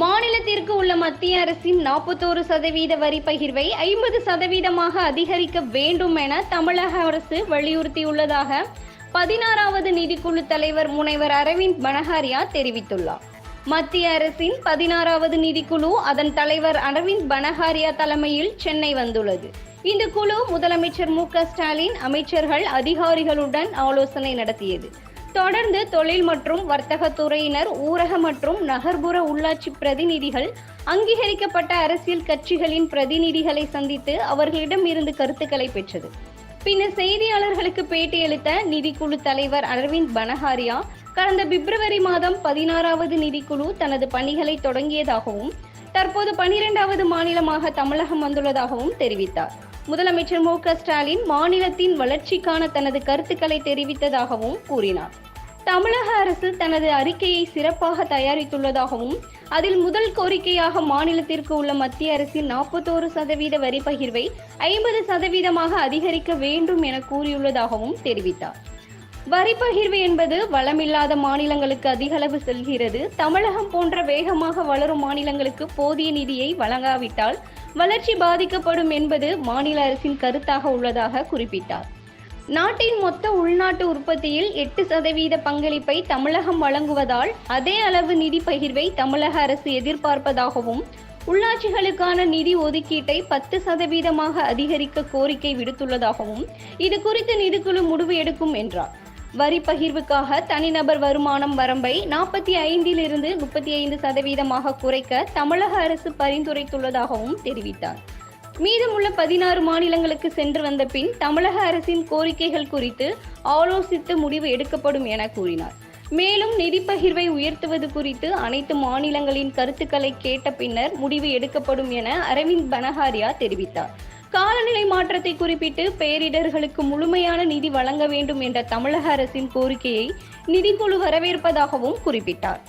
மாநிலத்திற்கு உள்ள மத்திய அரசின் நாற்பத்தோரு சதவீத வரி பகிர்வை ஐம்பது சதவீதமாக அதிகரிக்க வேண்டும் என தமிழக அரசு வலியுறுத்தியுள்ளதாக பதினாறாவது நிதிக்குழு தலைவர் முனைவர் அரவிந்த் பனஹாரியா தெரிவித்துள்ளார். மத்திய அரசின் பதினாறாவது நிதிக்குழு அதன் தலைவர் அரவிந்த் பனஹாரியா தலைமையில் சென்னை வந்துள்ளது. இந்த குழு முதலமைச்சர் மு க ஸ்டாலின் அமைச்சர்கள் அதிகாரிகளுடன் ஆலோசனை நடத்தியது. தொடர்ந்து தொழில் மற்றும் வர்த்தக துறையினர் ஊரக மற்றும் நகர்ப்புற உள்ளாட்சி பிரதிநிதிகள் அங்கீகரிக்கப்பட்ட அரசியல் கட்சிகளின் பிரதிநிதிகளை சந்தித்து அவர்களிடம் இருந்து கருத்துக்களை பெற்றது. பின்னர் செய்தியாளர்களுக்கு பேட்டியளித்த நிதிக்குழு தலைவர் அரவிந்த் பனஹாரியா கடந்த பிப்ரவரி மாதம் பதினாறாவது நிதிக்குழு தனது பணிகளை தொடங்கியதாகவும் தற்போது பனிரெண்டாவது மாநிலமாக தமிழகம் வந்துள்ளதாகவும் தெரிவித்தார். முதலமைச்சர் மு ஸ்டாலின் மாநிலத்தின் வளர்ச்சிக்கான தனது கருத்துக்களை தெரிவித்ததாகவும் கூறினார். தமிழக அரசு தனது அறிக்கையை சிறப்பாக தயாரித்துள்ளதாகவும் அதில் முதல் கோரிக்கையாக மாநிலத்திற்கு உள்ள மத்திய அரசின் நாற்பத்தோரு சதவீத வரி பகிர்வை ஐம்பது சதவீதமாக அதிகரிக்க வேண்டும் என கூறியுள்ளதாகவும் தெரிவித்தார். வரி பகிர்வு என்பது வளமில்லாத மாநிலங்களுக்கு அதிகளவு செல்கிறது. தமிழகம் போன்ற வேகமாக வளரும் மாநிலங்களுக்கு போதிய நிதியை வழங்காவிட்டால் வளர்ச்சி பாதிக்கப்படும் என்பது மாநில அரசின் கருத்தாக உள்ளதாக குறிப்பிட்டார். நாட்டின் மொத்த உள்நாட்டு உற்பத்தியில் எட்டு சதவீத பங்களிப்பை தமிழகம் வழங்குவதால் அதே அளவு நிதி பகிர்வை தமிழக அரசு எதிர்பார்ப்பதாகவும் உள்ளாட்சிகளுக்கான நிதி ஒதுக்கீட்டை பத்து சதவீதமாக அதிகரிக்க கோரிக்கை விடுத்துள்ளதாகவும் இது குறித்து நிதிக்குழு முடிவு எடுக்கும் என்றார். வரி பகிர்வுக்காக தனிநபர் வருமானம் வரம்பை நாற்பத்தி ஐந்திலிருந்து முப்பத்தி ஐந்து சதவீதமாக குறைக்க தமிழக அரசு பரிந்துரைத்துள்ளதாகவும் தெரிவித்தார். மீதமுள்ள பதினாறு மாநிலங்களுக்கு சென்று வந்த பின் தமிழக அரசின் கோரிக்கைகள் குறித்து ஆலோசித்து முடிவு எடுக்கப்படும் என கூறினார். மேலும் நிதி பகிர்வை உயர்த்துவது குறித்து அனைத்து மாநிலங்களின் கருத்துக்களை கேட்ட பின்னர் முடிவு எடுக்கப்படும் என அரவிந்த் பனஹாரியா தெரிவித்தார். காலநிலை மாற்றத்தை குறிப்பிட்டு பேரிடர்களுக்கு முழுமையான நிதி வழங்க வேண்டும் என்ற தமிழக அரசின் கோரிக்கையை நிதிக்குழு வரவேற்பதாகவும் குறிப்பிட்டார்.